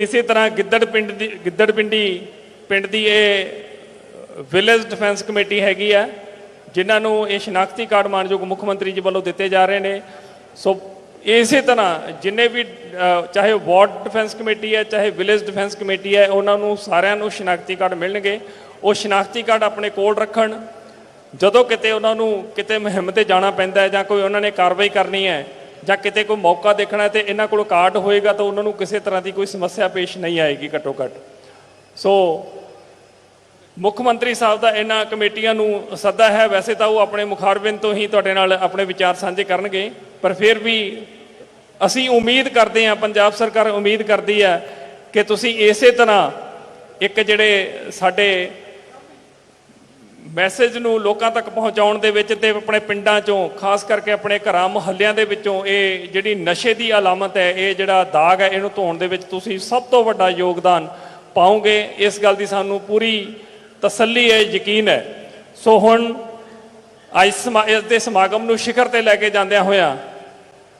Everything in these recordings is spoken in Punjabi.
ਇਸੇ ਤਰ੍ਹਾਂ ਗਿੱਦੜ ਪਿੰਡ ਦੀ, ਗਿੱਦੜ ਪਿੰਡੀ, ਪਿੰਡ ਦੀ ਇਹ ਵਿਲੇਜ ਡਿਫੈਂਸ ਕਮੇਟੀ ਹੈਗੀ ਆ, ਜਿਨ੍ਹਾਂ ਨੂੰ ਇਹ ਸ਼ਨਾਖਤੀ ਕਾਰਡ ਮਾਨਯੋਗ ਮੁੱਖ ਮੰਤਰੀ ਜੀ ਵੱਲੋਂ ਦਿੱਤੇ ਜਾ ਰਹੇ ਨੇ। ਸੋ, ਇਸੇ ਤਰ੍ਹਾਂ ਜਿੰਨੇ ਵੀ ਚਾਹੇ ਵਾਰਡ ਡਿਫੈਂਸ ਕਮੇਟੀ ਹੈ, ਚਾਹੇ ਵਿਲੇਜ ਡਿਫੈਂਸ ਕਮੇਟੀ ਹੈ, ਉਹਨਾਂ ਨੂੰ ਸਾਰਿਆਂ ਨੂੰ ਸ਼ਨਾਖਤੀ ਕਾਰਡ ਮਿਲਣਗੇ। ਉਹ ਸ਼ਨਾਖਤੀ ਕਾਰਡ ਆਪਣੇ ਕੋਲ ਰੱਖਣ। ਜਦੋਂ ਕਿਤੇ ਉਹਨਾਂ ਨੂੰ ਕਿਤੇ ਮੁਹਿੰਮ ਤੇ ਜਾਣਾ ਪੈਂਦਾ ਹੈ ਜਾਂ ਕੋਈ ਉਹਨਾਂ ਨੇ ਕਾਰਵਾਈ ਕਰਨੀ ਹੈ ਜਾਂ ਕਿਤੇ ਕੋਈ ਮੌਕਾ ਦੇਖਣਾ ਹੈ ਤੇ ਇਹਨਾਂ ਕੋਲ ਕਾਰਡ ਹੋਏਗਾ ਤਾਂ ਉਹਨਾਂ ਨੂੰ ਕਿਸੇ ਤਰ੍ਹਾਂ ਦੀ ਕੋਈ ਸਮੱਸਿਆ ਪੇਸ਼ ਨਹੀਂ ਆਏਗੀ ਘੱਟੋ ਘੱਟ। ਸੋ ਮੁੱਖ ਮੰਤਰੀ ਸਾਹਿਬ ਦਾ ਇਹਨਾਂ ਕਮੇਟੀਆਂ ਨੂੰ ਸੱਦਾ ਹੈ, ਵੈਸੇ ਤਾਂ ਉਹ ਆਪਣੇ ਮੁਖਾਰਬਿੰਦ ਤੋਂ ਹੀ ਤੁਹਾਡੇ ਨਾਲ ਆਪਣੇ ਵਿਚਾਰ ਸਾਂਝੇ ਕਰਨਗੇ, ਪਰ ਫਿਰ ਵੀ ਅਸੀਂ ਉਮੀਦ ਕਰਦੇ ਹਾਂ, ਪੰਜਾਬ ਸਰਕਾਰ ਉਮੀਦ ਕਰਦੀ ਹੈ ਕਿ ਤੁਸੀਂ ਇਸੇ ਤਰ੍ਹਾਂ ਇੱਕ ਜਿਹੜੇ ਸਾਡੇ ਮੈਸੇਜ ਨੂੰ ਲੋਕਾਂ ਤੱਕ ਪਹੁੰਚਾਉਣ ਦੇ ਵਿੱਚ ਤੇ ਆਪਣੇ ਪਿੰਡਾਂ ਚੋਂ, ਖਾਸ ਕਰਕੇ ਆਪਣੇ ਘਰਾਂ ਮੁਹੱਲਿਆਂ ਦੇ ਵਿੱਚੋਂ ਇਹ ਜਿਹੜੀ ਨਸ਼ੇ ਦੀ ਅਲਾਮਤ ਹੈ, ਇਹ ਜਿਹੜਾ ਦਾਗ ਹੈ, ਇਹਨੂੰ ਧੋਣ ਦੇ ਵਿੱਚ ਤੁਸੀਂ ਸਭ ਤੋਂ ਵੱਡਾ ਯੋਗਦਾਨ ਪਾਓਗੇ। ਇਸ ਗੱਲ ਦੀ ਸਾਨੂੰ ਪੂਰੀ ਤਸੱਲੀ ਹੈ, ਯਕੀਨ ਹੈ। ਸੋ ਹੁਣ ਅੱਜ ਸਮਾ- ਇਸ ਦੇ ਸਮਾਗਮ ਨੂੰ ਸਿਖਰ ਤੇ ਲੈ ਕੇ ਜਾਂਦਿਆਂ ਹੋਇਆਂ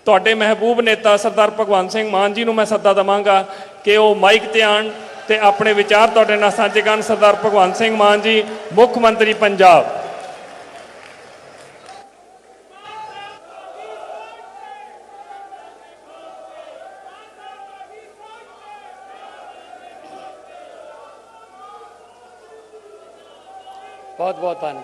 ਤੁਹਾਡੇ ਮਹਿਬੂਬ ਨੇਤਾ ਸਰਦਾਰ ਭਗਵੰਤ ਸਿੰਘ ਮਾਨ ਜੀ ਨੂੰ ਮੈਂ ਸੱਦਾ ਦਵਾਂਗਾ ਕਿ ਉਹ ਮਾਈਕ ਤੇ ਆਣ ਤੇ ਆਪਣੇ ਵਿਚਾਰ ਤੁਹਾਡੇ ਨਾਲ ਸਾਂਝੇ ਕਰਨ ਸਰਦਾਰ ਭਗਵੰਤ ਸਿੰਘ ਮਾਨ ਜੀ, ਮੁੱਖ ਮੰਤਰੀ ਪੰਜਾਬ। ਬਹੁਤ ਬਹੁਤ ਧੰਨਵਾਦ।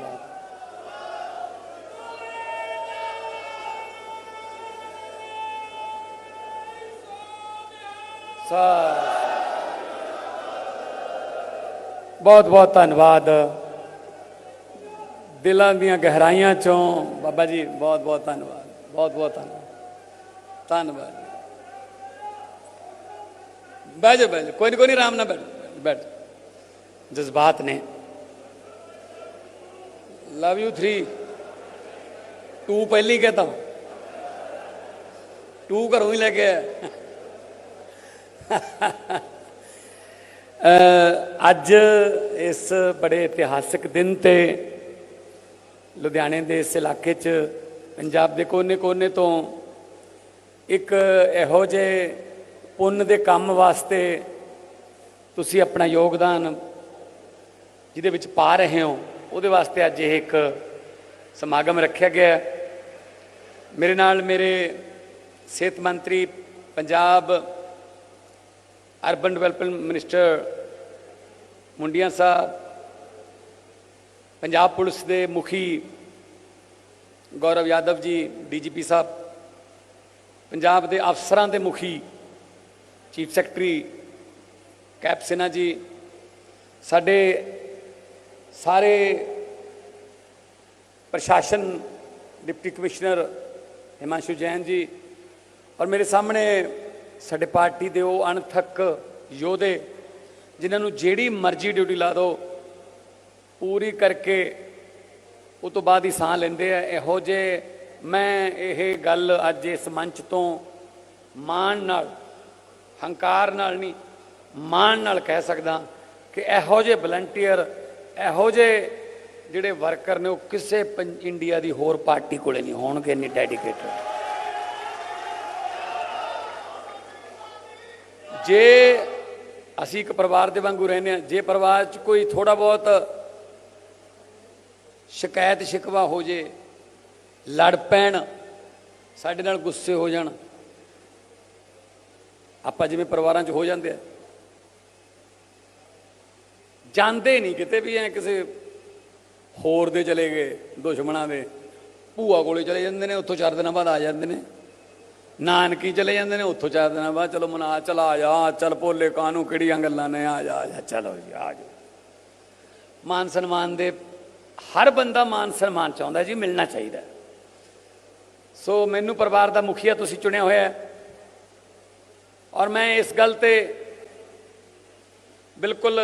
ਬਹੁਤ ਬਹੁਤ ਧੰਨਵਾਦ ਦਿਲਾਂ ਦੀਆਂ ਗਹਿਰਾਈਆਂ ਚੋਂ ਬਾਬਾ ਜੀ ਬਹੁਤ ਬਹੁਤ ਧੰਨਵਾਦ ਬਹੁਤ ਬਹੁਤ ਧੰਨਵਾਦ ਧੰਨਵਾਦ ਜੀ। ਬਹਿ ਜਾ ਬਹਿ ਜਾ ਕੋਈ ਨਹੀਂ ਕੋਈ ਨਹੀਂ ਆਰਾਮ ਨਾਲ ਬੈਠ ਬੈਠ ਜਜ਼ਬਾਤ ਨੇ ਲਵ ਯੂ 3 2 ਪਹਿਲੀ ਕਹਤਾ ਟੂ ਘਰੋਂ ਹੀ ਲੈ ਕੇ ਆਇਆ ਅਹ ਅੱਜ ਇਸ ਬੜੇ ਇਤਿਹਾਸਕ ਦਿਨ ਤੇ ਲੁਧਿਆਣੇ ਦੇ ਇਸ ਇਲਾਕੇ 'ਚ ਪੰਜਾਬ ਦੇ ਕੋਨੇ-ਕੋਨੇ ਤੋਂ ਇੱਕ ਇਹੋ ਜਿਹੇ ਪੁੰਨ ਦੇ ਕੰਮ ਵਾਸਤੇ ਤੁਸੀਂ ਆਪਣਾ ਯੋਗਦਾਨ ਜਿਹਦੇ ਵਿੱਚ ਪਾ ਰਹੇ ਹੋ, ਉਹਦੇ ਵਾਸਤੇ ਅੱਜ ਇਹ ਇੱਕ ਸਮਾਗਮ ਰੱਖਿਆ ਗਿਆ ਮੇਰੇ ਨਾਲ ਮੇਰੇ ਸਿਹਤ ਮੰਤਰੀ, Punjab urban development minister Mundian Sahib, Punjab police ਦੇ ਮੁਖੀ ਗੌਰਵ ਯਾਦਵ ਜੀ, ਡੀਜੀਪੀ ਸਾਹਿਬ, ਪੰਜਾਬ ਦੇ ਅਫਸਰਾਂ ਦੇ ਮੁਖੀ ਚੀਫ ਸੈਕਟਰੀ ਕੈਪ ਸਿਨਹਾ ਜੀ, ਸਾਡੇ ਸਾਰੇ ਪ੍ਰਸ਼ਾਸਨ ਡਿਪਟੀ ਕਮਿਸ਼ਨਰ ਹਿਮਾਂਸ਼ੂ ਜੈਨ ਜੀ ਔਰ ਮੇਰੇ ਸਾਹਮਣੇ ਸਾਡੇ ਪਾਰਟੀ ਦੇ ਉਹ ਅਣਥੱਕ ਯੋਧੇ, ਜਿਨ੍ਹਾਂ ਨੂੰ ਜਿਹੜੀ ਮਰਜ਼ੀ ਡਿਊਟੀ ਲਾ ਦਿਓ, ਪੂਰੀ ਕਰਕੇ ਉਹ ਤੋਂ ਬਾਅਦ ਹੀ ਸਾਹ ਲੈਂਦੇ ਆ। ਇਹੋ ਜੇ ਮੈਂ ਇਹ ਗੱਲ ਅੱਜ ਇਸ ਮੰਚ ਤੋਂ ਮਾਣ ਨਾਲ, ਹੰਕਾਰ ਨਾਲ ਨਹੀਂ, ਮਾਣ ਨਾਲ ਕਹਿ ਸਕਦਾ ਕਿ ਇਹੋ ਜਿਹੇ ਵਲੰਟੀਅਰ ਇਹੋ ਜਿਹੇ ਜਿਹੜੇ ਵਰਕਰ ਨੇ, ਉਹ ਕਿਸੇ ਪੰ- ਇੰਡੀਆ ਦੀ ਹੋਰ ਪਾਰਟੀ ਕੋਲੇ ਨਹੀਂ ਹੋਣਗੇ, ਇੰਨੀ ਡੈਡੀਕੇਟਡ ਜੇ ਅਸੀਂ ਇੱਕ ਪਰਿਵਾਰ ਦੇ ਵਾਂਗੂ ਰਹਿੰਦੇ ਹਾਂ, ਜੇ ਪਰਿਵਾਰ 'ਚ ਕੋਈ ਥੋੜਾ ਬਹੁਤ ਸ਼ਿਕਾਇਤ ਸ਼ਿਕਵਾ ਹੋ ਜੇ, ਲੜ ਪੈਣ, ਸਾਡੇ ਨਾਲ ਗੁੱਸੇ ਹੋ ਜਾਣ, ਆਪਾਂ ਜਿਵੇਂ ਪਰਿਵਾਰਾਂ 'ਚ ਹੋ ਜਾਂਦੇ ਆ। ਜਾਂਦੇ ਨਹੀਂ ਕਿਤੇ ਵੀ ਐ ਕਿਸੇ ਹੋਰ ਦੇ ਚਲੇ ਗਏ, ਦੁਸ਼ਮਣਾਂ ਦੇ, ਭੂਆ ਕੋਲੇ ਚਲੇ ਜਾਂਦੇ ਨੇ, ਉੱਥੋਂ ਚਾਰ ਦਿਨਾਂ ਬਾਅਦ ਆ ਜਾਂਦੇ ਨੇ। ਨਾਨਕੀ ਚਲੇ ਜਾਂਦੇ ਨੇ, ਉੱਥੋਂ ਚਾਰ ਦਿਨਾਂ ਬਾਅਦ ਚਲੋ ਮਨਾ, ਚਲ ਆ ਜਾ, ਚੱਲ ਭੋਲੇ ਕਾਨੂੰ, ਕਿਹੜੀਆਂ ਗੱਲਾਂ ਨੇ, ਆ ਜਾ ਆ ਜਾ, ਚਲੋ ਜੀ, ਆ ਜਾ ਮਾਨ ਸਨਮਾਨ ਦੇ, ਹਰ ਬੰਦਾ ਮਾਨ ਸਨਮਾਨ ਚਾਹੁੰਦਾ ਜੀ, ਮਿਲਣਾ ਚਾਹੀਦਾ। ਸੋ ਮੈਨੂੰ ਪਰਿਵਾਰ ਦਾ ਮੁਖੀਆ ਤੁਸੀਂ ਚੁਣਿਆ ਹੋਇਆ ਔਰ ਮੈਂ ਇਸ ਗੱਲ ਤੇ ਬਿਲਕੁਲ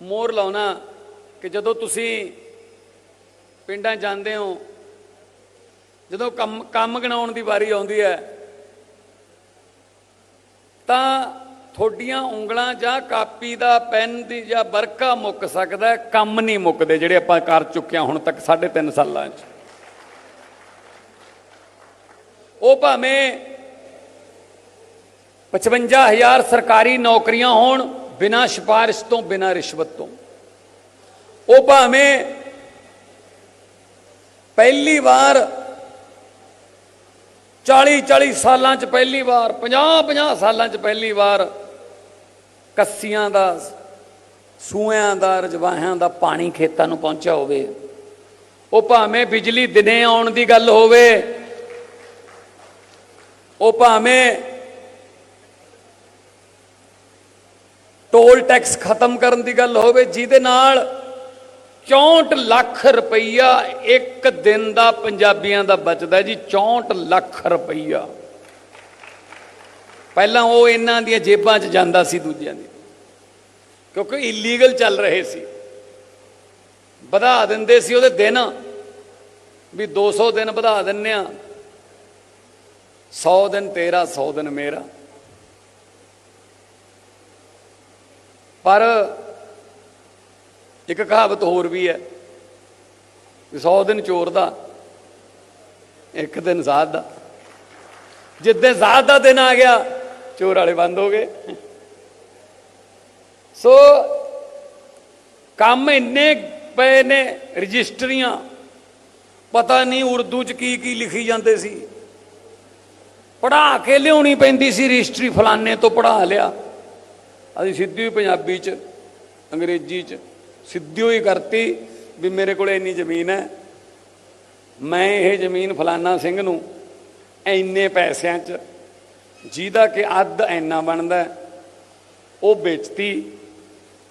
ਮੋਰ ਲਾਉਣਾ ਕਿ ਜਦੋਂ ਤੁਸੀਂ ਪਿੰਡਾਂ ਜਾਂਦੇ ਹੋ ਜਦੋਂ ਕੰਮ ਕੰਮ ਗਣਾਉਣ ਦੀ ਵਾਰੀ ਆਉਂਦੀ ਹੈ, ਤਾਂ ਤੁਹਾਡੀਆਂ ਉਂਗਲਾਂ ਜਾਂ ਕਾਪੀ ਦਾ ਪੈਨ ਦੀ ਜਾਂ ਵਰਕਾ ਮੁੱਕ ਸਕਦਾ ਕੰਮ ਨਹੀਂ ਮੁੱਕਦੇ ਜਿਹੜੇ ਆਪਾਂ ਕਰ ਚੁੱਕੇ ਹਾਂ ਹੁਣ ਤੱਕ 3.5 ਸਾਲਾਂ 'ਚ। ਉਹ ਭਾਵੇਂ 55000 ਸਰਕਾਰੀ ਨੌਕਰੀਆਂ ਹੋਣ ਬਿਨਾਂ ਸਿਫਾਰਿਸ਼ ਤੋਂ, ਬਿਨਾਂ ਰਿਸ਼ਵਤ ਤੋਂ। ਉਹ ਭਾਵੇਂ ਪਹਿਲੀ ਵਾਰ 40 40 ਸਾਲਾਂ ਚ ਪਹਿਲੀ ਵਾਰ 50 50 ਸਾਲਾਂ ਚ ਪਹਿਲੀ ਵਾਰ ਕੱਸੀਆਂ ਦਾ ਸੂਇਆਂ ਦਾ, ਰਜਵਾਹਿਆਂ ਦਾ ਪਾਣੀ ਖੇਤਾਂ ਨੂੰ ਪਹੁੰਚਿਆ ਹੋਵੇ। ਉਹ ਭਾਵੇਂ ਬਿਜਲੀ ਦਿਨੇ ਆਉਣ ਦੀ ਗੱਲ ਹੋਵੇ, ਉਹ ਭਾਵੇਂ ਟੋਲ ਟੈਕਸ ਖਤਮ ਕਰਨ ਦੀ ਗੱਲ ਹੋਵੇ, ਜਿਹਦੇ ਨਾਲ 64 ਲੱਖ ਰੁਪਈਆ ਇੱਕ ਦਿਨ ਦਾ ਪੰਜਾਬੀਆਂ ਦਾ ਬਚਦਾ ਜੀ 64 ਲੱਖ ਰੁਪਈਆ। ਪਹਿਲਾਂ ਉਹ ਇਹਨਾਂ ਦੀਆਂ ਜੇਬਾਂ 'ਚ ਜਾਂਦਾ ਸੀ ਦੂਜਿਆਂ ਦੀ। ਕਿਉਂਕਿ ਇਲੀਗਲ ਚੱਲ ਰਹੇ ਸੀ। ਵਧਾ ਦਿੰਦੇ ਸੀ ਉਹਦੇ ਦਿਨ। ਵੀ 200 ਦਿਨ ਵਧਾ ਦਿੰਨੇ ਆ। 100 ਦਿਨ ਤੇਰਾ 100 ਦਿਨ ਮੇਰਾ। ਪਰ ਇੱਕ ਕਹਾਵਤ ਹੋਰ ਵੀ ਹੈ ਵੀ 100 ਦਿਨ ਚੋਰ ਦਾ, ਇੱਕ ਦਿਨ ਜ਼ਾਦ ਦਾ। ਜਿੱਦੇ ਜ਼ਾਦ ਦਾ ਦਿਨ ਆ ਗਿਆ, ਚੋਰ ਵਾਲੇ ਬੰਦ ਹੋ ਗਏ। ਸੋ ਕੰਮ ਇੰਨੇ ਪਏ ਨੇ, ਰਜਿਸਟਰੀਆਂ, ਪਤਾ ਨਹੀਂ ਉਰਦੂ ਚ ਕੀ ਕੀ ਲਿਖੀ ਜਾਂਦੇ ਸੀ। ਪੜਾ ਕੇ ਲਿਆਉਣੀ ਪੈਂਦੀ ਸੀ ਰਜਿਸਟਰੀ ਫਲਾਣੇ ਤੋਂ ਪੜਾ ਲਿਆ। ਅਸੀਂ ਸਿੱਧੀ ਪੰਜਾਬੀ ਚ, ਅੰਗਰੇਜ਼ੀ ਚ ਸਿੱਧੀ ਹੀ ਕਰਤੀ ਵੀ ਮੇਰੇ ਕੋਲ ਇੰਨੀ ਜ਼ਮੀਨ ਹੈ। ਮੈਂ ਇਹ ਜ਼ਮੀਨ ਫਲਾਨਾ ਸਿੰਘ ਨੂੰ ਇੰਨੇ ਪੈਸਿਆਂ ਚ ਜਿਹਦਾ ਕਿ ਅੱਧ ਇੰਨਾ ਬਣਦਾ ਉਹ ਵੇਚਤੀ।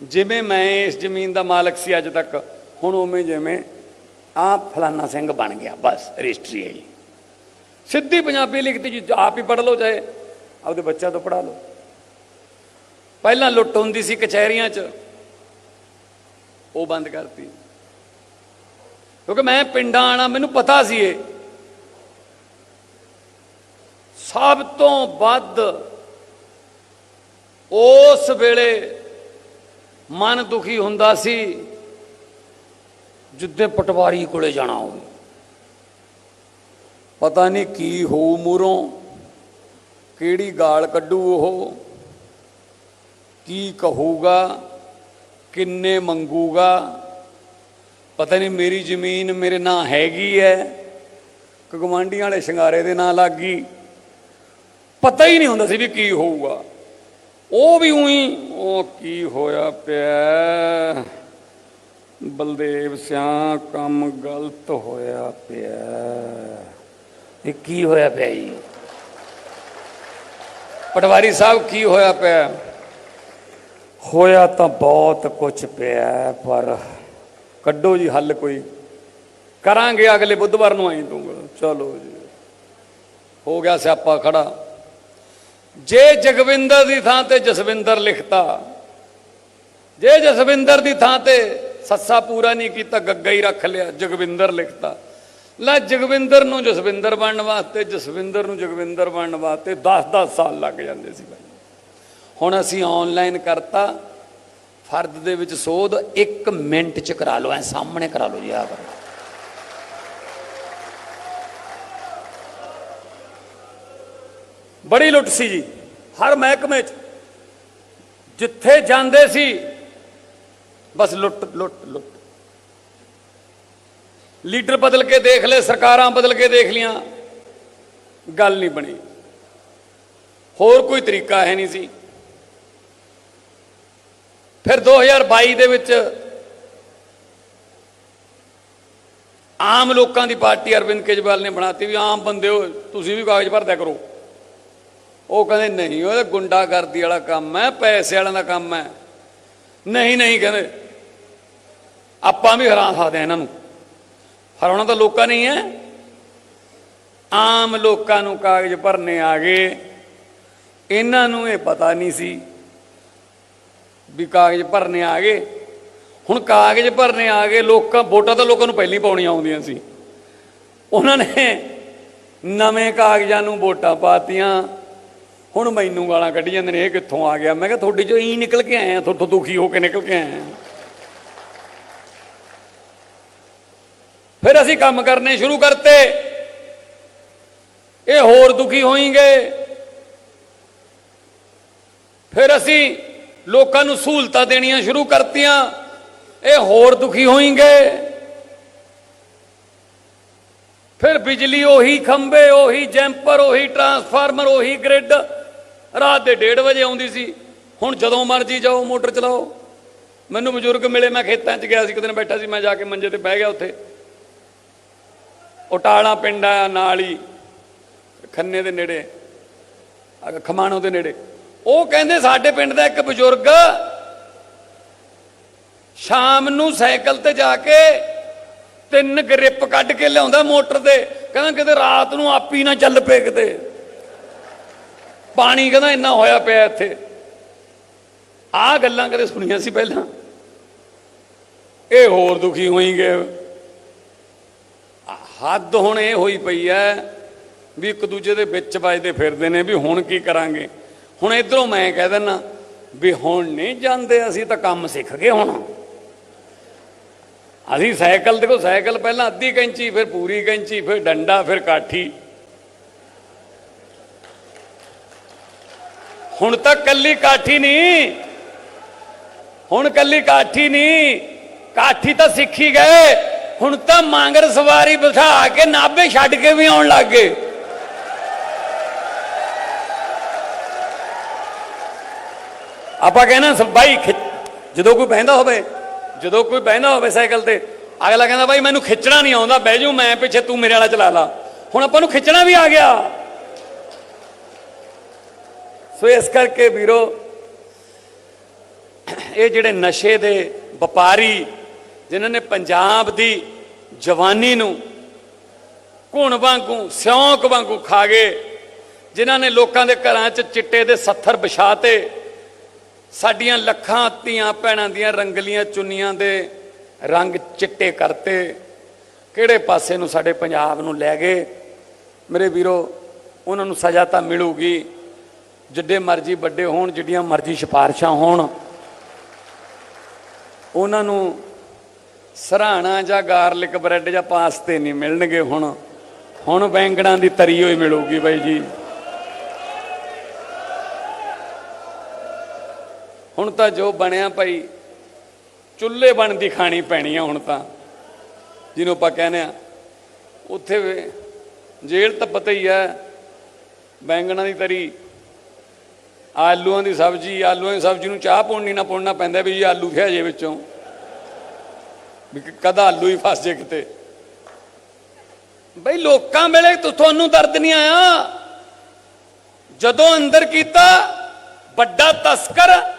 ਜਿਵੇਂ ਮੈਂ ਇਸ ਜ਼ਮੀਨ ਦਾ ਮਾਲਕ ਸੀ ਅੱਜ ਤੱਕ, ਹੁਣ ਉਵੇਂ ਜਿਵੇਂ ਆ ਫਲਾਨਾ ਸਿੰਘ ਬਣ ਗਿਆ। ਬਸ, ਰਜਿਸਟਰੀ ਹੈ ਜੀ। ਸਿੱਧੀ ਪੰਜਾਬੀ ਲਿਖਤੀ ਜੀ, ਆਪ ਹੀ ਪੜ੍ਹ ਲਓ ਚਾਹੇ, ਆਪਦੇ ਬੱਚਿਆਂ ਤੋਂ ਪੜ੍ਹਾ ਲਓ। ਪਹਿਲਾਂ ਲੁੱਟ ਹੁੰਦੀ ਸੀ ਕਚਹਿਰੀਆਂ 'ਚ। ਉਹ ਬੰਦ ਕਰਤੀ। ਕਿਉਂਕਿ ਮੈਂ ਪਿੰਡਾਂ ਆਣਾ ਮੈਨੂੰ ਪਤਾ ਸੀ ਇਹ। ਸਭ ਤੋਂ ਵੱਧ ਉਸ ਵੇਲੇ ਮਨ ਦੁਖੀ ਹੁੰਦਾ ਸੀ, ਜਿੱਦੇ ਪਟਵਾਰੀ ਕੋਲੇ ਜਾਣਾ ਹੋਵੇ। ਪਤਾ ਨਹੀਂ ਕੀ ਹੋਊ ਮੂਰੋਂ, ਕਿਹੜੀ ਗਾਲ ਕੱਢੂ ਉਹ, ਕੀ ਕਹੂਗਾ। ਕਿੰਨੇ ਮੰਗੂਗਾ? ਪਤਾ ਨਹੀਂ ਮੇਰੀ ਜ਼ਮੀਨ ਮੇਰੇ ਨਾਂ ਹੈਗੀ ਹੈ ਕਿ ਗਵਾਂਢੀਆਂ ਵਾਲੇ ਸ਼ਿੰਗਾਰੇ ਦੇ ਨਾਂ ਲੱਗ। ਗਈ ਪਤਾ ਹੀ ਨਹੀਂ ਹੁੰਦਾ ਸੀ ਵੀ ਕੀ ਹੋਊਗਾ। ਉਹ ਵੀ ਉਹੀ, ਉਹ ਕੀ ਹੋਇਆ ਪਿਆ? ਬਲਦੇਵ ਸਿਆ ਕੰਮ ਗਲਤ ਹੋਇਆ ਪਿਆ। ਇਹ ਕੀ ਹੋਇਆ ਪਿਆ ਜੀ? ਪਟਵਾਰੀ ਸਾਹਿਬ, ਕੀ ਹੋਇਆ ਪਿਆ? ਹੋਇਆ ਤਾਂ ਬਹੁਤ ਕੁਝ ਪਿਆ, ਪਰ ਕੱਢੋ ਜੀ ਹੱਲ ਕੋਈ। ਕਰਾਂਗੇ ਅਗਲੇ ਬੁੱਧਵਾਰ ਨੂੰ ਆਈ ਦੂੰਗਾ ਚਲੋ ਜੀ। ਹੋ ਗਿਆ ਸਿਆਪਾ ਖੜਾ। ਜੇ ਜਗਵਿੰਦਰ ਦੀ ਥਾਂ ਤੇ ਜਸਵਿੰਦਰ ਲਿਖਤਾ, ਜੇ ਜਸਵਿੰਦਰ ਦੀ ਥਾਂ ਤੇ ਸੱਸਾ ਪੂਰਾ ਨਹੀਂ ਕੀਤਾ, ਗੱਗਾ ਹੀ ਰੱਖ ਲਿਆ, ਜਗਵਿੰਦਰ ਲਿਖਤਾ। ਲੈ ਜਗਵਿੰਦਰ ਨੂੰ ਜਸਵਿੰਦਰ ਬਣਨ ਵਾਸਤੇ, ਜਸਵਿੰਦਰ ਨੂੰ ਜਗਵਿੰਦਰ ਬਣਨ ਵਾਸਤੇ 10-10 ਸਾਲ ਲੱਗ ਜਾਂਦੇ ਸੀ ਭਾਈ। ਹੁਣ ਅਸੀਂ ਆਨਲਾਈਨ ਕਰਤਾ ਫਰਦ ਦੇ ਵਿੱਚ ਸੋਧ 1 ਮਿੰਟ ਚ ਕਰਾ ਲਓ, ਐ ਸਾਹਮਣੇ ਕਰਾ ਲਓ ਜੀ ਆ ਕਰੋ। ਬੜੀ ਲੁੱਟ ਸੀ ਜੀ, ਹਰ ਮਹਿਕਮੇ ਚ। ਜਿੱਥੇ ਜਾਂਦੇ ਸੀ, ਬਸ ਲੁੱਟ ਲੁੱਟ ਲੁੱਟ। ਲੀਡਰ ਬਦਲ ਕੇ ਦੇਖ ਲਏ, ਸਰਕਾਰਾਂ ਬਦਲ ਕੇ ਦੇਖ ਲੀਆਂ। ਗੱਲ ਨਹੀਂ ਬਣੀ। ਹੋਰ ਕੋਈ ਤਰੀਕਾ ਹੈ ਨਹੀਂ ਸੀ। ਫਿਰ 2022 ਦੇ ਵਿੱਚ ਆਮ ਲੋਕਾਂ ਦੀ ਪਾਰਟੀ ਅਰਵਿੰਦ ਕੇਜਰੀਵਾਲ ਨੇ ਬਣਾਤੀ ਵੀ ਆਮ ਬੰਦੇ ਹੋ, ਤੁਸੀਂ ਵੀ ਕਾਗਜ਼ ਭਰਦਿਆ ਕਰੋ। ਉਹ ਕਹਿੰਦੇ, ਨਹੀਂ, ਉਹ ਗੁੰਡਾਗਰਦੀ ਵਾਲਾ ਕੰਮ ਹੈ, ਪੈਸੇ ਵਾਲਿਆਂ ਦਾ ਕੰਮ ਹੈ। ਨਹੀਂ ਨਹੀਂ, ਕਹਿੰਦੇ, ਆਪਾਂ ਵੀ ਹਰਾ ਸਕਦੇ ਹਾਂ ਇਹਨਾਂ ਨੂੰ। ਹਰਾਉਣਾ ਤਾਂ ਲੋਕਾਂ ਨਹੀਂ ਹੈ। ਆਮ ਲੋਕਾਂ ਨੂੰ ਕਾਗਜ਼ ਭਰਨੇ ਆ ਗਏ। ਇਹਨਾਂ ਨੂੰ ਇਹ ਪਤਾ ਨਹੀਂ ਸੀ ਵੀ ਕਾਗਜ਼ ਭਰਨੇ ਆ ਗਏ। ਹੁਣ ਕਾਗਜ਼ ਭਰਨੇ ਆ ਗਏ, ਲੋਕਾਂ, ਵੋਟਾਂ ਤਾਂ ਲੋਕਾਂ ਨੂੰ ਪਹਿਲੀ ਪਾਉਣੀਆਂ ਆਉਂਦੀਆਂ ਸੀ। ਉਹਨਾਂ ਨੇ ਨਵੇਂ ਕਾਗਜ਼ਾਂ ਨੂੰ ਵੋਟਾਂ ਪਾਤੀਆਂ। ਹੁਣ ਮੈਨੂੰ ਗਾਲਾਂ ਕੱਢੀ ਜਾਂਦੇ ਨੇ, ਇਹ ਕਿੱਥੋਂ ਆ ਗਿਆ? ਮੈਂ ਕਿਹਾ ਤੁਹਾਡੀ ਚੋਂ ਹੀ ਨਿਕਲ ਕੇ ਆਏ ਆ, ਤੁਹਾਡੇ ਦੁਖੀ ਹੋ ਕੇ ਨਿਕਲ ਕੇ ਆਏ ਆ। ਫਿਰ ਅਸੀਂ ਕੰਮ ਕਰਨੇ ਸ਼ੁਰੂ ਕਰਤੇ। ਇਹ ਹੋਰ ਦੁਖੀ ਹੋਣਗੇ ਫਿਰ ਅਸੀਂ ਲੋਕਾਂ ਨੂੰ ਸਹੂਲਤਾਂ ਦੇਣੀਆਂ ਸ਼ੁਰੂ ਕਰਤੀਆਂ। ਇਹ ਹੋਰ ਦੁਖੀ ਹੋਣਗੇ ਫਿਰ ਬਿਜਲੀ ਉਹੀ ਖੰਭੇ, ਉਹੀ ਜੈਂਪਰ, ਉਹੀ ਟਰਾਂਸਫਾਰਮਰ, ਉਹੀ ਗ੍ਰਿਡ। ਰਾਤ ਦੇ 1:30 ਵਜੇ ਆਉਂਦੀ ਸੀ। ਹੁਣ ਜਦੋਂ ਮਰਜ਼ੀ ਜਾਓ, ਮੋਟਰ ਚਲਾਓ। ਮੈਨੂੰ ਬਜ਼ੁਰਗ ਮਿਲੇ, ਮੈਂ ਖੇਤਾਂ 'ਚ ਗਿਆ ਸੀ ਕਿਤੇ ਨਾ ਬੈਠਾ ਸੀ, ਮੈਂ ਜਾ ਕੇ ਮੰਜੇ ਤੇ ਬਹਿ ਗਿਆ ਉੱਥੇ। ਉਟਾਲਾ ਪਿੰਡ ਆ ਨਾਲ ਹੀ, ਖੰਨੇ ਦੇ ਨੇੜੇ ਖਮਾਣੋ ਦੇ ਨੇੜੇ। ਉਹ ਕਹਿੰਦੇ ਸਾਡੇ ਪਿੰਡ ਦਾ ਇੱਕ ਬਜ਼ੁਰਗ ਸ਼ਾਮ ਨੂੰ ਸਾਈਕਲ ਤੇ ਜਾ ਕੇ ਤਿੰਨ ਗ੍ਰਿਪ ਕੱਢ ਕੇ ਲਿਆਉਂਦਾ ਮੋਟਰ ਤੇ। ਕਹਿੰਦਾ ਕਿਤੇ ਰਾਤ ਨੂੰ ਆਪੀ ਨਾ ਚੱਲ ਪਏ ਕਿਤੇ। ਪਾਣੀ ਕਹਿੰਦਾ ਇੰਨਾ ਹੋਇਆ ਪਿਆ ਇੱਥੇ। ਆ ਗੱਲਾਂ ਕਦੇ ਸੁਣੀਆਂ ਸੀ ਪਹਿਲਾਂ? ਇਹ ਹੋਰ ਦੁਖੀ ਹੋਈਗੇ। ਹੱਦ ਹੁਣ ਇਹ ਹੋਈ ਪਈ ਐ ਵੀ ਇੱਕ ਦੂਜੇ ਦੇ ਵਿੱਚ ਵੱਜਦੇ ਫਿਰਦੇ ਨੇ ਵੀ ਹੁਣ ਕੀ ਕਰਾਂਗੇ? ਹੁਣ ਇਧਰੋਂ ਮੈਂ ਕਹਿ ਦਿੰਨਾ ਵੀ ਹੁਣ ਨਹੀਂ ਜਾਂਦੇ, ਅਸੀਂ ਤਾਂ ਕੰਮ ਸਿੱਖ ਗਏ ਹੁਣ। ਅਸੀਂ ਸਾਈਕਲ, ਦੇਖੋ ਸਾਈਕਲ ਪਹਿਲਾਂ ਅੱਧੀ ਕੈਂਚੀ, ਫਿਰ ਪੂਰੀ ਕੈਂਚੀ, ਫਿਰ ਡੰਡਾ, ਫਿਰ ਕਾਠੀ। ਹੁਣ ਤਾਂ ਕੱਲੀ ਕਾਠੀ ਨਹੀਂ। ਹੁਣ ਕੱਲੀ ਕਾਠੀ ਨਹੀਂ। ਕਾਠੀ ਤਾਂ ਸਿੱਖੀ ਗਏ। ਹੁਣ ਤਾਂ ਮਾਂਗਰ ਸਵਾਰੀ ਬਿਠਾ ਕੇ ਨਾਭੇ ਛੱਡ ਕੇ ਵੀ ਆਉਣ ਲੱਗ ਗਏ। ਆਪਾਂ ਕਹਿੰਦੇ ਸ- ਬਾਈ ਖਿੱਚ- ਜਦੋਂ ਕੋਈ ਬਹਿੰਦਾ ਹੋਵੇ, ਜਦੋਂ ਕੋਈ ਬਹਿੰਦਾ ਹੋਵੇ ਸਾਈਕਲ ਤੇ, ਅਗਲਾ ਕਹਿੰਦਾ ਬਾਈ ਮੈਨੂੰ ਖਿੱਚਣਾ ਨਹੀਂ ਆਉਂਦਾ, ਬਹਿ ਜਾਊ ਮੈਂ ਪਿੱਛੇ, ਤੂੰ ਮੇਰੇ ਵਾਲਾ ਚਲਾ ਲਾ। ਹੁਣ ਆਪਾਂ ਨੂੰ ਖਿੱਚਣਾ ਵੀ ਆ ਗਿਆ। ਸੋ ਇਸ ਕਰਕੇ ਵੀਰੋ, ਇਹ ਜਿਹੜੇ ਨਸ਼ੇ ਦੇ ਵਪਾਰੀ, ਜਿਨ੍ਹਾਂ ਨੇ ਪੰਜਾਬ ਦੀ ਜਵਾਨੀ ਨੂੰ ਘੁਣ ਵਾਂਗੂ, ਸਿਉਂਕ ਵਾਂਗੂ ਖਾ ਗਏ, ਜਿਨ੍ਹਾਂ ਨੇ ਲੋਕਾਂ ਦੇ ਘਰਾਂ 'ਚ ਚਿੱਟੇ ਦੇ ਸੱਥਰ ਵਿਛਾਤੇ ਸਾਡੀਆਂ ਲੱਖਾਂ ਧੀਆਂ ਭੈਣਾਂ ਦੀਆਂ ਰੰਗਲੀਆਂ ਚੁੰਨੀਆਂ ਦੇ ਰੰਗ ਚਿੱਟੇ ਕਰਤੇ। ਕਿਹੜੇ ਪਾਸੇ ਨੂੰ ਸਾਡੇ ਪੰਜਾਬ ਨੂੰ ਲੈ ਗਏ? ਮੇਰੇ ਵੀਰੋ, ਉਹਨਾਂ ਨੂੰ ਸਜ਼ਾ ਤਾਂ ਮਿਲੂਗੀ। ਜਿੱਡੇ ਮਰਜ਼ੀ ਵੱਡੇ ਹੋਣ, ਜਿੱਡੀਆਂ ਮਰਜ਼ੀ ਸਿਫਾਰਸ਼ਾਂ ਹੋਣ। ਉਹਨਾਂ ਨੂੰ ਸਰਾਣਾ ਜਾਂ ਗਾਰਲਿਕ ਬ੍ਰੈਡ ਜਾਂ ਪਾਸਤੇ ਨਹੀਂ ਮਿਲਣਗੇ ਹੁਣ। ਹੁਣ ਬੈਂਗਣਾਂ ਦੀ ਤਰੀ ਹੋਈ ਮਿਲੂਗੀ ਬਾਈ ਜੀ। ਹੁਣ ਤਾਂ ਜੋ ਬਣਿਆ ਭਾਈ, ਚੁੱਲ੍ਹੇ ਬਣਦੀ ਖਾਣੀ ਪੈਣੀ ਆ ਹੁਣ ਤਾਂ। ਜਿਹਨੂੰ ਆਪਾਂ ਕਹਿੰਦੇ ਆ। ਉੱਥੇ ਵੀ ਜੇਲ੍ਹ ਤਾਂ ਪਤਾ ਹੀ ਆ, ਬੈਂਗਣਾ ਦੀ ਤਰੀ, ਆਲੂਆਂ ਦੀ ਸਬਜ਼ੀ, ਆਲੂਆਂ ਦੀ ਸਬਜ਼ੀ ਨੂੰ ਚਾਹ ਪਾਉਣੀ ਨਾ ਪਾਉਣਾ ਪੈਂਦਾ ਵੀ ਜੀ ਆਲੂ ਖਿਆ ਜੇ ਵਿੱਚੋਂ। ਵੀ ਕ- ਕਦਾ ਆਲੂ ਹੀ ਫਸ ਜੇ ਕਿਤੇ। ਬਈ ਲੋਕਾਂ ਵੇਲੇ ਤੁਹਾਨੂੰ ਦਰਦ ਨਹੀਂ ਆਇਆ? ਜਦੋਂ ਅੰਦਰ ਕੀਤਾ, ਵੱਡਾ ਤਸਕਰ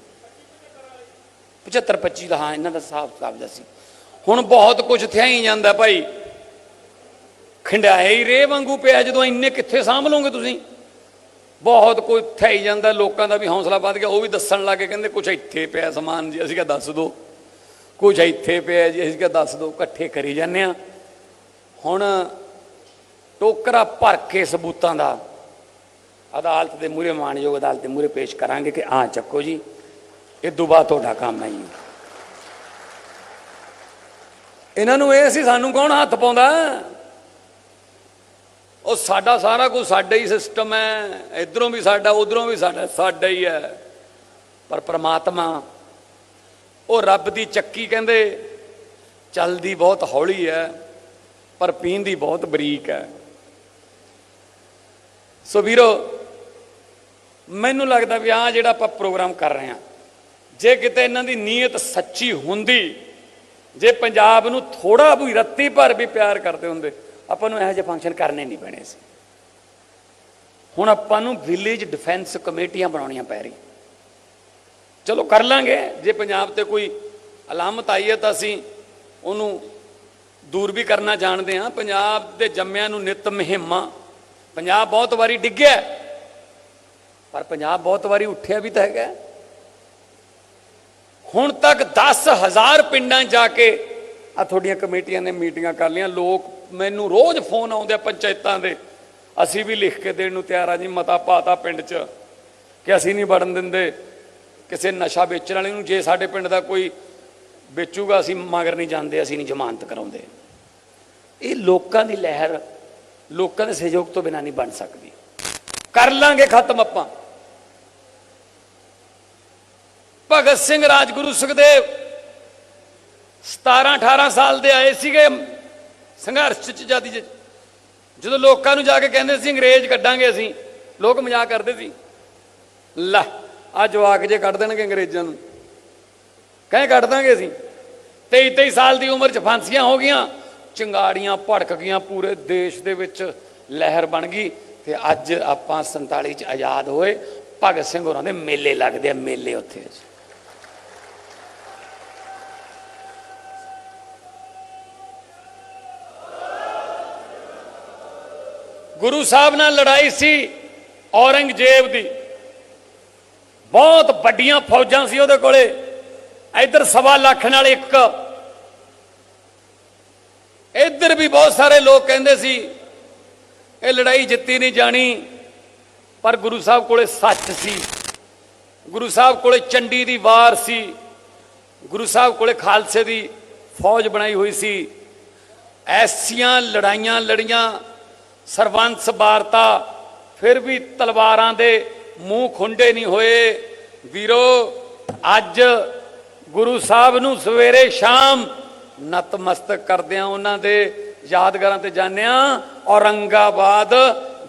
75 25 ਦਾ, ਹਾਂ, ਇਹਨਾਂ ਦਾ ਹਿਸਾਬ ਕਿਤਾਬ ਦਾ ਸੀ। ਹੁਣ ਬਹੁਤ ਕੁਝ ਥਿਆ ਹੀ ਜਾਂਦਾ ਭਾਈ। ਖੰਡਾਏ ਹੀ ਰੇ ਵਾਂਗੂ ਪਿਆ, ਜਦੋਂ ਇੰਨੇ ਕਿੱਥੇ ਸਾਂਭ ਲਓਗੇ ਤੁਸੀਂ? ਬਹੁਤ ਕੋਈ ਥਿਆ ਹੀ ਜਾਂਦਾ, ਲੋਕਾਂ ਦਾ ਵੀ ਹੌਸਲਾ ਵੱਧ ਗਿਆ, ਉਹ ਵੀ ਦੱਸਣ ਲੱਗੇ ਕਹਿੰਦੇ ਕੁਝ ਇੱਥੇ ਪਿਆ ਸਮਾਨ ਜੀ, ਅਸੀਂ ਕਿਹਾ ਦੱਸ ਦਿਓ ਕੁਝ ਇੱਥੇ ਪਿਆ ਜੀ, ਅਸੀਂ ਕਿਹਾ ਦੱਸ ਦਿਓ ਇਕੱਠੇ ਕਰੀ ਜਾਂਦੇ ਆ ਹੁਣ ਟੋਕਰਾ ਭਰ ਕੇ ਸਬੂਤਾਂ ਦਾ, ਅਦਾਲਤ ਦੇ ਮੂਹਰੇ, ਮਾਨਯੋਗ ਅਦਾਲਤ ਦੇ ਮੂਹਰੇ ਪੇਸ਼ ਕਰਾਂਗੇ ਕਿ ਆ ਚੱਕੋ ਜੀ। ਇਹ ਦੁਬਾ ਤੁਹਾਡਾ ਕੰਮ ਹੈ ਜੀ। ਇਹਨਾਂ ਨੂੰ ਇਹ ਸੀ, ਸਾਨੂੰ ਕੌਣ ਹੱਥ ਪਾਉਂਦਾ? ਉਹ ਸਾਡਾ ਸਾਰਾ ਕੁਝ ਸਾਡਾ ਹੀ ਸਿਸਟਮ ਹੈ। ਇਧਰੋਂ ਵੀ ਸਾਡਾ, ਉਧਰੋਂ ਵੀ ਸਾਡਾ ਸਾਡਾ ਹੀ ਹੈ। ਪਰ ਪ੍ਰਮਾਤਮਾ, ਉਹ ਰੱਬ ਦੀ ਚੱਕੀ ਕਹਿੰਦੇ, ਚੱਲਦੀ ਬਹੁਤ ਹੌਲੀ ਹੈ, ਪਰ ਪੀਂਦੀ ਬਹੁਤ ਬਰੀਕ ਹੈ। ਸੋ ਵੀਰੋ, ਮੈਨੂੰ ਲੱਗਦਾ ਵੀ ਆ ਜਿਹੜਾ ਆਪਾਂ ਪ੍ਰੋਗਰਾਮ ਕਰ ਰਹੇ ਹਾਂ ਜੇ ਕਿਤੇ ਇਹਨਾਂ ਦੀ ਨੀਅਤ ਸੱਚੀ ਹੁੰਦੀ, ਜੇ ਪੰਜਾਬ ਨੂੰ ਥੋੜਾ ਵੀ ਰੱਤੀ ਭਰ ਵੀ ਪਿਆਰ ਕਰਦੇ ਹੁੰਦੇ, ਆਪਾਂ ਨੂੰ ਇਹੋ ਜਿਹੇ ਫੰਕਸ਼ਨ ਕਰਨੇ ਨਹੀਂ ਪੈਣੇ ਸੀ। ਹੁਣ ਆਪਾਂ ਨੂੰ ਵਿਲੇਜ ਡਿਫੈਂਸ ਕਮੇਟੀਆਂ ਬਣਾਉਣੀਆਂ ਪੈ ਰਹੀ ਚਲੋ ਕਰ ਲਾਂਗੇ, ਜੇ ਪੰਜਾਬ ਤੇ ਕੋਈ ਅਲਾਮਤ ਆਈ ਹੈ ਤਾਂ ਅਸੀਂ ਉਹਨੂੰ ਦੂਰ ਵੀ ਕਰਨਾ ਜਾਣਦੇ ਹਾਂ। ਪੰਜਾਬ ਦੇ ਜੰਮਿਆਂ ਨੂੰ ਨਿਤ ਮਹਿਮਾ, ਪੰਜਾਬ ਬਹੁਤ ਵਾਰੀ ਡਿੱਗਿਆ, ਪਰ ਪੰਜਾਬ ਬਹੁਤ ਵਾਰੀ ਉੱਠਿਆ ਵੀ ਤਾਂ ਹੈਗਾ। ਹੁਣ ਤੱਕ 10000 ਪਿੰਡਾਂ ਜਾ ਕੇ ਆ ਤੁਹਾਡੀਆਂ ਕਮੇਟੀਆਂ ਨੇ ਮੀਟਿੰਗਾਂ ਕਰ ਲੀਆਂ ਲੋਕ ਮੈਨੂੰ ਰੋਜ਼ ਫੋਨ ਆਉਂਦੇ ਆ ਪੰਚਾਇਤਾਂ ਦੇ। ਅਸੀਂ ਵੀ ਲਿਖ ਕੇ ਦੇਣ ਨੂੰ ਤਿਆਰ ਆ ਜੀ, ਮਤਾ ਪਾਤਾ ਪਿੰਡ 'ਚ ਕਿ ਅਸੀਂ ਨਹੀਂ ਵੜਨ ਦਿੰਦੇ। ਕਿਸੇ ਨਸ਼ਾ ਵੇਚਣ ਵਾਲੇ ਨੂੰ ਜੇ ਸਾਡੇ ਪਿੰਡ ਦਾ ਕੋਈ ਵੇਚੂਗਾ, ਅਸੀਂ ਮਗਰ ਨਹੀਂ ਜਾਂਦੇ, ਅਸੀਂ ਨਹੀਂ ਜ਼ਮਾਨਤ ਕਰਾਉਂਦੇ। ਇਹ ਲੋਕਾਂ ਦੀ ਲਹਿਰ, ਲੋਕਾਂ ਦੇ ਸਹਿਯੋਗ ਤੋਂ ਬਿਨਾਂ ਨਹੀਂ ਬਣ ਸਕਦੀ। ਕਰ ਲਾਂਗੇ ਖਤਮ ਆਪਾਂ। ਭਗਤ ਸਿੰਘ ਰਾਜਗੁਰੂ ਸੁਖਦੇਵ 17 18 ਸਾਲ ਦੇ ਆਏ ਸੀਗੇ ਸੰਘਰਸ਼ ਚ ਜਾਦੀ ਚ। ਜਦੋਂ ਲੋਕਾਂ ਨੂੰ ਜਾ ਕੇ ਕਹਿੰਦੇ ਸੀ, ਅੰਗਰੇਜ਼ ਕੱਢਾਂਗੇ ਅਸੀਂ, ਲੋਕ ਮਜ਼ਾਕ ਕਰਦੇ ਸੀ। ਲੈ ਆ ਜਵਾਕ ਜੇ ਕੱਢ ਦੇਣਗੇ ਅੰਗਰੇਜ਼ਾਂ ਨੂੰ। ਕਹੇ ਕੱਢ ਦਾਂਗੇ ਅਸੀਂ। 23 23 ਸਾਲ ਦੀ ਉਮਰ ਚ ਫਾਂਸੀਆਂ ਹੋ ਗਈਆਂ, ਚਿੰਗਾੜੀਆਂ ਭੜਕ ਗਈਆਂ, ਪੂਰੇ ਦੇਸ਼ ਦੇ ਵਿੱਚ ਲਹਿਰ ਬਣ ਗਈ ਤੇ ਅੱਜ ਆਪਾਂ 47 ਚ ਆਜ਼ਾਦ ਹੋਏ। ਭਗਤ ਸਿੰਘ ਹੋਰਾਂ ਦੇ ਮੇਲੇ ਲੱਗਦੇ ਆ, ਮੇਲੇ ਉੱਥੇ ਗੁਰੂ ਸਾਹਿਬ ਨਾਲ ਲੜਾਈ ਸੀ ਔਰੰਗਜ਼ੇਬ ਦੀ। ਬਹੁਤ ਵੱਡੀਆਂ ਫੌਜਾਂ ਸੀ ਉਹਦੇ ਕੋਲੇ। ਇੱਧਰ ਸਵਾ ਲੱਖ ਨਾਲ ਇੱਕ। ਇੱਧਰ ਵੀ ਬਹੁਤ ਸਾਰੇ ਲੋਕ ਕਹਿੰਦੇ ਸੀ, ਇਹ ਲੜਾਈ ਜਿੱਤੀ ਨਹੀਂ ਜਾਣੀ, ਪਰ ਗੁਰੂ ਸਾਹਿਬ ਕੋਲੇ ਸੱਚ ਸੀ। ਗੁਰੂ ਸਾਹਿਬ ਕੋਲੇ ਚੰਡੀ ਦੀ ਵਾਰ ਸੀ। ਗੁਰੂ ਸਾਹਿਬ ਕੋਲੇ ਖਾਲਸੇ ਦੀ ਫੌਜ ਬਣਾਈ ਹੋਈ ਸੀ। ਐਸੀਆਂ ਲੜਾਈਆਂ ਲੜੀਆਂ ਸਰਬੰਸ ਵਾਰਤਾ, ਫਿਰ ਵੀ ਤਲਵਾਰਾਂ ਦੇ ਮੂੰਹ ਖੁੰਡੇ ਨਹੀਂ ਹੋਏ। ਵੀਰੋ, ਅੱਜ ਗੁਰੂ ਸਾਹਿਬ ਨੂੰ ਸਵੇਰੇ ਸ਼ਾਮ ਨਤਮਸਤਕ ਕਰਦਿਆਂ ਉਹਨਾਂ ਦੇ ਯਾਦਗਾਰਾਂ ਤੇ ਜਾਂਦਿਆਂ ਔਰੰਗਾਬਾਦ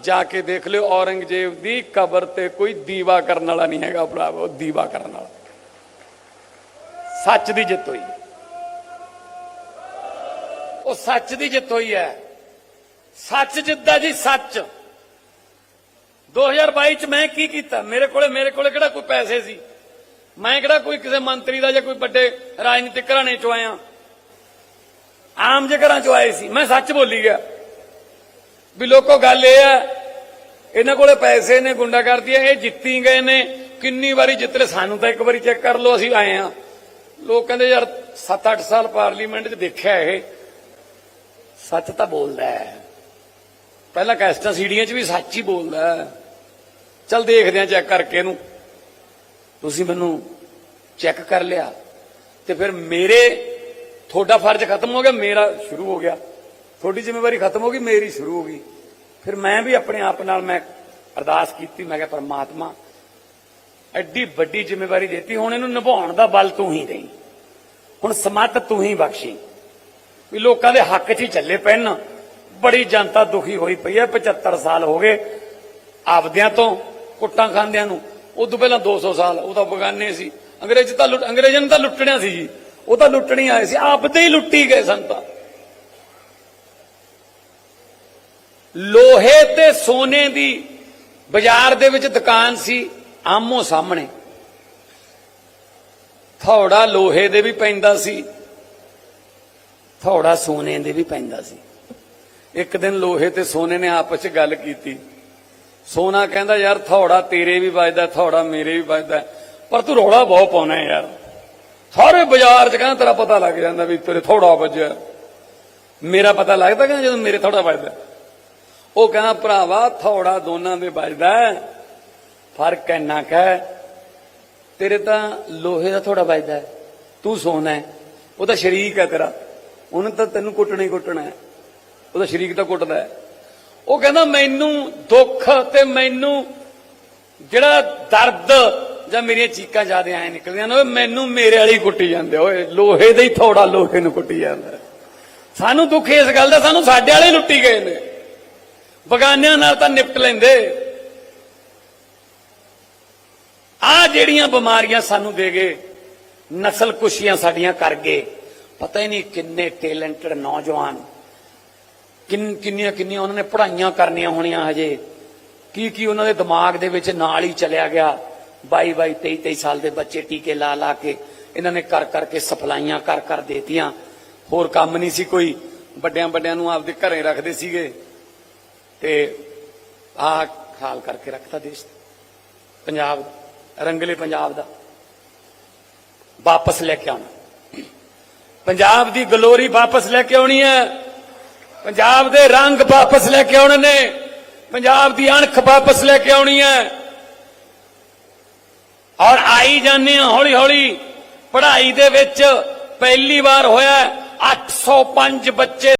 ਜਾ ਕੇ ਦੇਖ ਲਿਓ, ਔਰੰਗਜ਼ੇਬ ਦੀ ਕਬਰ ਤੇ ਕੋਈ ਦੀਵਾ ਕਰਨ ਵਾਲਾ ਨਹੀਂ ਹੈਗਾ ਭਰਾਵੋ ਦੀਵਾ ਕਰਨ ਵਾਲਾ। ਸੱਚ ਦੀ ਜਿੱਤ ਹੋਈ। ਉਹ ਸੱਚ ਦੀ ਜਿੱਤ ਹੋਈ ਹੈ। ਸੱਚ ਜਿੱਦਾਂ ਜੀ ਸੱਚ। 2022 ਚ ਮੈਂ ਕੀ ਕੀਤਾ? ਮੇਰੇ ਕੋਲੇ ਮੇਰੇ ਕੋਲੇ ਕਿਹੜਾ ਕੋਈ ਪੈਸੇ ਸੀ? ਮੈਂ ਕਿਹੜਾ ਕੋਈ ਕਿਸੇ ਮੰਤਰੀ ਦਾ ਜਾਂ ਕੋਈ ਵੱਡੇ ਰਾਜਨੀਤਿਕ ਘਰਾਣੇ ਚੋਂ ਆਇਆ? ਆਮ ਜੇ ਘਰਾਂ ਚੋਂ ਆਏ ਸੀ। ਮੈਂ ਸੱਚ ਬੋਲੀ ਗਿਆ। ਵੀ ਲੋਕੋ, ਗੱਲ ਇਹ ਹੈ, ਇਹਨਾਂ ਕੋਲੇ ਪੈਸੇ ਨੇ ਗੁੰਡਾ ਕਰਦੀ ਹੈ, ਇਹ ਜਿੱਤੀ ਗਏ ਨੇ। ਕਿੰਨੀ ਵਾਰੀ ਜਿੱਤਲੇ ਸਾਨੂੰ ਤਾਂ ਇੱਕ ਵਾਰੀ ਚੈੱਕ ਕਰ ਲਓ, ਅਸੀਂ ਆਏ ਆ ਲੋਕ ਕਹਿੰਦੇ, ਯਾਰ 7-8 ਸਾਲ ਪਾਰਲੀਮੈਂਟ 'ਚ ਦੇਖਿਆ ਇਹ। ਸੱਚ ਤਾਂ ਬੋਲਦਾ ਹੈ। ਪਹਿਲਾਂ ਕੈਸਟਾਂ ਸੀੜੀਆਂ 'ਚ ਵੀ ਸੱਚ ਹੀ ਬੋਲਦਾ ਹੈ। ਚਲ ਦੇਖਦੇ ਆ ਚੈੱਕ ਕਰਕੇ ਇਹਨੂੰ। ਤੁਸੀਂ ਮੈਨੂੰ ਚੈੱਕ ਕਰ ਲਿਆ। ਤੇ ਫਿਰ ਮੇਰੇ, ਤੁਹਾਡਾ ਫਰਜ਼ ਖਤਮ ਹੋ ਗਿਆ, ਮੇਰਾ ਸ਼ੁਰੂ ਹੋ ਗਿਆ। ਤੁਹਾਡੀ ਜ਼ਿੰਮੇਵਾਰੀ ਖਤਮ ਹੋ ਗਈ, ਮੇਰੀ ਸ਼ੁਰੂ ਹੋ ਗਈ। ਫਿਰ ਮੈਂ ਵੀ ਆਪਣੇ ਆਪ ਨਾਲ ਮੈਂ ਅਰਦਾਸ ਕੀਤੀ, ਮੈਂ ਕਿਹਾ ਪਰਮਾਤਮਾ, ਐਡੀ ਵੱਡੀ ਜ਼ਿੰਮੇਵਾਰੀ ਦਿੱਤੀ, ਹੁਣ ਇਹਨੂੰ ਨਿਭਾਉਣ ਦਾ ਬਲ ਤੂੰ ਹੀ ਦੇਈ। ਹੁਣ ਸਮੱਤ ਤੂੰ ਹੀ ਬਖਸ਼ੀ। ਵੀ ਲੋਕਾਂ ਦੇ ਹੱਕ 'ਚ ਹੀ ਚੱਲੇ ਪੈਣ। ਬੜੀ ਜਨਤਾ ਦੁਖੀ ਹੋਈ ਪਈ ਹੈ 75 ਸਾਲ ਹੋ ਗਏ ਆਪਦਿਆਂ ਤੋਂ, ਕੁੱਟਾਂ ਖਾਂਦਿਆਂ ਨੂੰ। ਉਦੋਂ ਪਹਿਲਾਂ 200 ਸਾਲ, ਉਹ ਤਾਂ ਬਗਾਨੇ ਸੀ। ਅੰਗਰੇਜ਼ ਤਾਂ ਲੁੱਟ, ਅੰਗਰੇਜ਼ਾਂ ਨੇ ਤਾਂ ਲੁੱਟਣਿਆ ਸੀ ਜੀ। ਉਹ ਤਾਂ ਲੁੱਟਣੀ ਆਏ ਸੀ, ਆਪਦੇ ਹੀ ਲੁੱਟੀ ਗਏ ਸੰਤਾ ਲੋਹੇ ਤੇ ਸੋਨੇ ਦੀ ਬਾਜ਼ਾਰ ਦੇ ਵਿੱਚ ਦੁਕਾਨ ਸੀ, ਆਮੋ ਸਾਹਮਣੇ। ਥੋੜਾ ਲੋਹੇ ਦੇ ਵੀ ਪੈਂਦਾ ਸੀ, ਥੋੜਾ ਸੋਨੇ ਦੇ ਵੀ ਪੈਂਦਾ ਸੀ। ਇੱਕ ਦਿਨ ਲੋਹੇ ਤੇ ਸੋਨੇ ਨੇ ਆਪਸ ਵਿੱਚ ਗੱਲ ਕੀਤੀ। ਸੋਨਾ ਕਹਿੰਦਾ, ਯਾਰ, ਥੋੜਾ ਤੇਰੇ ਵੀ ਵੱਜਦਾ, ਥੋੜਾ ਮੇਰੇ ਵੀ ਵੱਜਦਾ। ਪਰ ਤੂੰ ਰੋਲਾ ਬਹੁਤ ਪਾਉਣਾ ਯਾਰ। ਸਾਰੇ ਬਾਜ਼ਾਰ 'ਚ ਕਹਿੰਦਾ, ਤੇਰਾ ਪਤਾ ਲੱਗ ਜਾਂਦਾ ਵੀ ਤੇਰੇ ਥੋੜਾ ਵੱਜਿਆ। ਮੇਰਾ ਪਤਾ ਲੱਗਦਾ ਕਿ ਜਦੋਂ ਮੇਰੇ ਥੋੜਾ ਵੱਜਦਾ। ਉਹ ਕਹਿੰਦਾ, ਭਰਾਵਾ, ਥੋੜਾ ਦੋਨਾਂ ਦੇ ਵੱਜਦਾ ਫ਼ਰਕ ਇੰਨਾ ਕੁ ਤੇਰੇ ਤਾਂ ਲੋਹੇ ਦਾ ਥੋੜਾ ਵੱਜਦਾ ਤੂੰ ਸੋਨਾ ਹੈ। ਉਹ ਤਾਂ ਸ਼ਰੀਕ ਹੈ ਤੇਰਾ। ਉਹਨੇ ਤਾਂ ਤੈਨੂੰ ਕੁੱਟਣਾ ਹੀ ਕੁੱਟਣਾ ਹੈ। ਉਹਦਾ ਸ਼ਰੀਕ ਤਾਂ ਕੁੱਟਦਾ ਹੈ। ਉਹ ਕਹਿੰਦਾ, ਮੈਨੂੰ ਦੁੱਖ ਤੇ ਮੈਨੂੰ ਜਿਹੜਾ ਦਰਦ ਜਾਂ ਮੇਰੀਆਂ ਚੀਕਾਂ ਜ਼ਿਆਦਾ ਆਏ ਨਿਕਲਦੀਆਂ ਨੇ ਓਏ ਮੈਨੂੰ ਮੇਰੇ ਵਾਲੀ ਕੁੱਟੀ ਜਾਂਦੇ ਓਏ, ਲੋਹੇ ਦੇ ਹੀ ਥੋੜਾ ਲੋਹੇ ਨੂੰ ਕੁੱਟੀ ਜਾਂਦਾ ਸਾਨੂੰ ਦੁੱਖ ਇਸ ਗੱਲ ਦਾ, ਸਾਨੂੰ ਸਾਡੇ ਵਾਲੇ ਲੁੱਟੀ ਗਏ ਨੇ। ਬਗਾਨਿਆਂ ਨਾਲ ਤਾਂ ਨਿਪਟ ਲੈਂਦੇ। ਆ ਜਿਹੜੀਆਂ ਬਿਮਾਰੀਆਂ ਸਾਨੂੰ ਦੇ ਗਏ ਨਸਲ ਕੁਸ਼ੀਆਂ ਸਾਡੀਆਂ ਕਰ ਗਏ, ਪਤਾ ਹੀ ਨਹੀਂ ਕਿੰਨੇ ਟੈਲੈਂਟਡ ਨੌਜਵਾਨ ਕਿੰਨ, ਕਿੰਨੀਆਂ ਕਿੰਨੀਆਂ ਉਹਨਾਂ ਨੇ ਪੜ੍ਹਾਈਆਂ ਕਰਨੀਆਂ ਹੋਣੀਆਂ ਹਜੇ। ਕੀ ਕੀ ਉਹਨਾਂ ਦੇ ਦਿਮਾਗ ਦੇ ਵਿੱਚ ਨਾਲ ਹੀ ਚਲਿਆ ਗਿਆ। 22 22 23 23 ਸਾਲ ਦੇ ਬੱਚੇ ਟੀਕੇ ਲਾ ਲਾ ਕੇ ਇਹਨਾਂ ਨੇ ਕਰ ਕਰਕੇ ਸਪਲਾਈਆਂ ਕਰ ਕਰ ਦੇਤੀਆਂ। ਹੋਰ ਕੰਮ ਨਹੀਂ ਸੀ ਕੋਈ। ਵੱਡਿਆਂ ਵੱਡਿਆਂ ਨੂੰ ਆਪਦੇ ਘਰੇ ਰੱਖਦੇ ਸੀਗੇ। ਤੇ ਆਹ ਹਾਲ ਕਰਕੇ ਰੱਖਤਾ ਦੇਸ਼ ਪੰਜਾਬ, ਰੰਗਲੇ ਪੰਜਾਬ ਦਾ। ਵਾਪਸ ਲੈ ਕੇ ਆਉਣਾ। ਪੰਜਾਬ ਦੀ ਗਲੋਰੀ ਵਾਪਸ ਲੈ ਕੇ ਆਉਣੀ ਹੈ। ਪੰਜਾਬ ਦੇ ਰੰਗ ਵਾਪਸ ਲੈ ਕੇ ਆਉਣੇ ਨੇ। ਪੰਜਾਬ ਦੀ ਅਣਖ ਵਾਪਸ ਲੈ ਕੇ ਆਉਣੀ ਹੈ। ਔਰ ਆਈ ਜਾਂਦੇ ਹਾਂ ਹੌਲੀ ਹੌਲੀ ਪੜ੍ਹਾਈ ਦੇ ਵਿੱਚ ਪਹਿਲੀ ਵਾਰ ਹੋਇਆ 805 ਬੱਚੇ